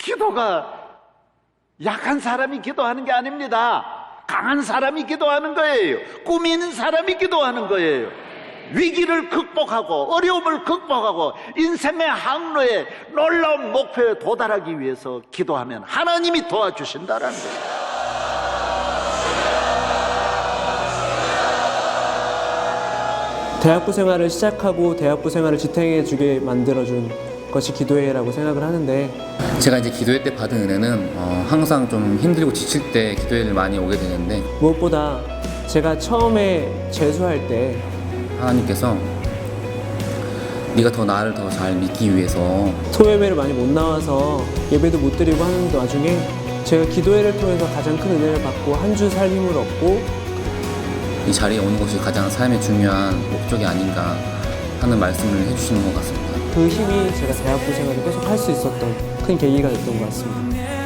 기도가 약한 사람이 기도하는 게 아닙니다. 강한 사람이 기도하는 거예요. 꿈이 있는 사람이 기도하는 거예요. 위기를 극복하고 어려움을 극복하고 인생의 항로에 놀라운 목표에 도달하기 위해서 기도하면 하나님이 도와주신다라는 거예요. 대학부 생활을 시작하고 대학부 생활을 지탱해 주게 만들어준 것이 기도회라고 생각을 하는데 제가 이제 기도회 때 받은 은혜는 어, 항상 좀 힘들고 지칠 때 기도회를 많이 오게 되는데 무엇보다 제가 처음에 재수할 때 하나님께서 네가 더 나를 더 잘 믿기 위해서 토요예배를 많이 못 나와서 예배도 못 드리고 하는 와중에 제가 기도회를 통해서 가장 큰 은혜를 받고 한 주살 힘을 얻고 이 자리에 오는 것이 가장 삶의 중요한 목적이 아닌가 하는 말씀을 해주시는 것 같습니다. 그 힘이 제가 대학부 생활을 계속 할 수 있었던 큰 계기가 됐던 것 같습니다.